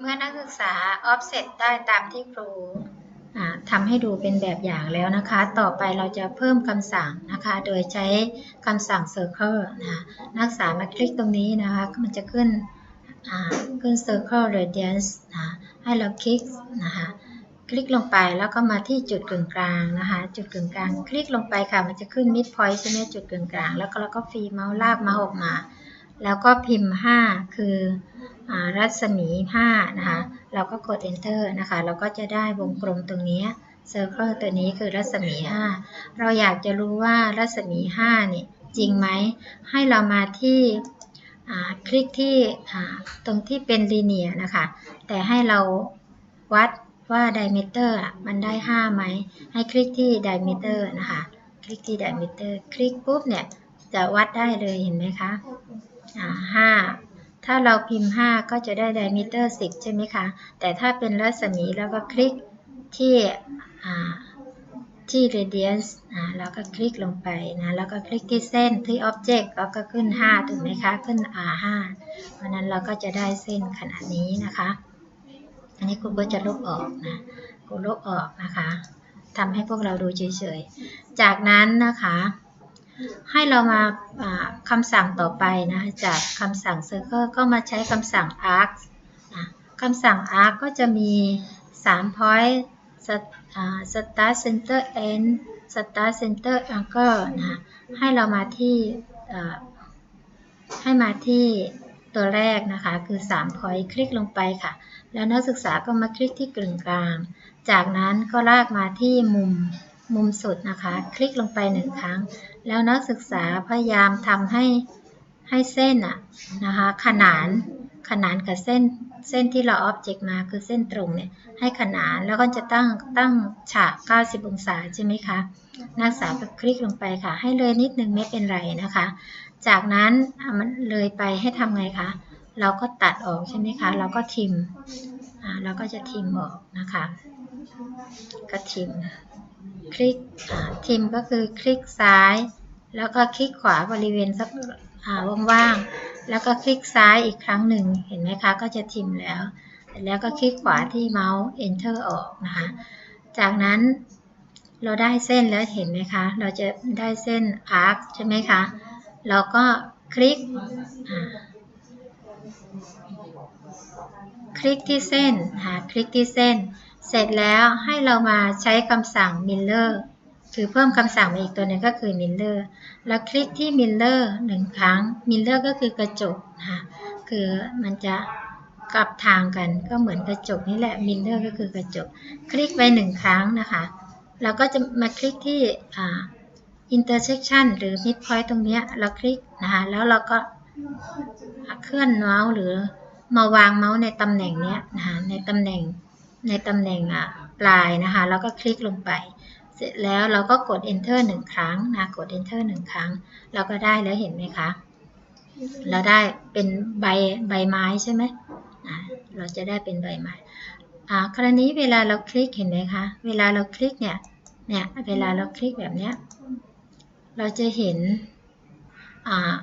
เมื่อนักศึกษา offset ได้ตามที่ครูอ่าทำให้ดูเป็นแบบอย่างแล้วนะคะ ต่อไปเราจะเพิ่มคำสั่งนะคะ โดยใช้คำสั่ง circle นะคะนักศึกษามาคลิกตรงนี้นะคะ มันจะขึ้นขึ้น circle radius นะให้เราคลิกนะคะคลิกลงไปแล้วก็มาที่จุดกึ่งกลางนะคะ จุดกึ่งกลาง คลิกลงไปค่ะมันจะขึ้น mid point ใช่ไหมจุดกึ่งกลาง แล้วก็เราก็ฟรีเมาส์ลากมาออกมา แล้วก็พิมพ์ 5 คือ รัศมี 5 นะคะ เราก็กด enter นะคะ เราก็จะได้วงกลมตรงนี้ circle ตัวนี้คือรัศมี 5 เราอยากจะรู้ว่ารัศมี5นี่จริงไหม ให้เรามาที่คลิกที่ตรงที่เป็น linear นะคะ แต่ให้เราวัดว่า diameter อะมันได้ 5 ไหม ให้คลิกที่ diameter นะคะ คลิกที่ diameter คลิกปุ๊บเนี่ย จะวัดได้เลยเห็นไหมคะห้า ถ้าเราพิมพ์ 5 ก็จะได้ diameter 10 ใช่ไหมคะ แต่ถ้าเป็นรัศมีแล้วก็คลิกที่ที่ radius อ่าแล้วก็คลิกลงไปนะแล้วก็คลิกที่เส้นที่ object แล้วก็ขึ้น 5 ถูกไหมคะ ขึ้น R5 เพราะนั้นเราก็จะได้เส้นขนาดนี้นะคะ อันนี้ครูก็จะลบออกนะครูลบออกนะคะทำให้พวกเราดูเฉยๆ จากนั้นนะคะ ให้เรามาคำสั่งต่อไปนะจากคำสั่ง circle ก็มาใช้คำสั่ง arc คำสั่ง arc ก็จะมี 3 point Start- center end start center angle นะให้เรามาที่ให้มาที่ตัวแรกนะคะคือ 3 point คลิกลงไปค่ะ แล้วนักศึกษาก็มาคลิกที่กึ่งกลาง จากนั้นก็ลากมาที่มุม มุมสุดนะคะ คลิกลงไปหนึ่งครั้ง แล้วนักศึกษาพยายามทำให้ให้เส้นอะนะคะขนานขนานกับเส้นเส้นที่เราออบเจกต์มาคือเส้นตรงเนี่ยให้ขนานแล้วก็จะตั้งตั้งฉาก 90 องศาใช่ไหมคะนักศึกษาคลิกลงไปค่ะ ให้เลยนิดนึงไม่เป็นไรนะคะ จากนั้นอะมันเลยไปให้ทำไงคะเราก็ตัดออกใช่ไหมคะ เราก็ทิมอ่าเราก็จะทิมออกนะคะ ก็ทิม คลิกทิมก็คือคลิกซ้าย แล้วก็คลิกขวาบริเวณสักว่างๆ แล้วก็คลิกซ้ายอีกครั้งหนึ่ง เห็นไหมคะ ก็จะทิมแล้วเสร็จแล้วก็คลิกขวาที่เมาส์ enter ออกนะคะ จากนั้นเราได้เส้นแล้วเห็นไหมคะ เราจะได้เส้น arc ใช่ไหมคะ เราก็คลิก คลิกที่เส้น หาคลิกที่เส้น เสร็จแล้วให้เรามาใช้คำสั่ง Miller คือเพิ่มคำสั่งมาอีกตัวหนึ่งก็คือ Miller แล้วคลิกที่ Miller หนึ่งครั้ง Miller ก็คือกระจกนะคะคือมันจะกลับทางกันก็เหมือนกระจกนี่แหละ Miller ก็คือกระจก คลิกไปหนึ่งครั้งนะคะเราก็จะมาคลิกที่อ่า intersection หรือ mid point ตรงเนี้ยเราคลิกนะคะแล้วเราก็เคลื่อนเมาส์หรือ มาวางเมาส์ในตำแหน่งเนี้ยนะคะในตำแหน่งในตำแหน่งอะปลายนะคะแล้วก็คลิกลงไป เสร็จแล้วเราก็กด enter หนึ่งครั้งนะกด enter หนึ่งครั้ง เราก็ได้แล้วเห็นไหมคะเราได้เป็นใบใบไม้ใช่ไหมเราจะได้เป็นใบไม้อ่าคราวนี้เวลาเราคลิกเห็นไหมคะ เวลาเราคลิกเนี่ย เนี่ย เวลาเราคลิกแบบเนี้ย เราจะเห็นอ่า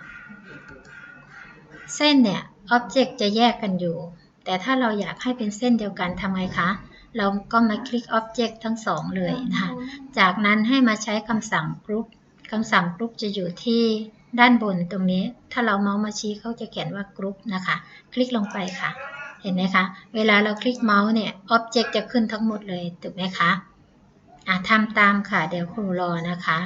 เส้นเนี่ย object จะแยกกันอยู่ แต่ถ้าเราอยากให้เป็นเส้นเดียวกันทำไงคะ เราก็มาคลิก Object ทั้งสองเลยนะคะจากนั้นให้มาใช้คำสั่ง Group คำสั่ง Group จะอยู่ที่ด้านบนตรงนี้ ถ้าเราเมาส์มาชี้เขาจะเขียนว่า Group นะคะ คลิกลงไปค่ะ เห็นไหมคะ เวลาเราคลิกเมาส์เนี่ย Object จะขึ้นทั้งหมดเลยถูกไหมคะอะทำตามค่ะ เดี๋ยวครูรอนะคะ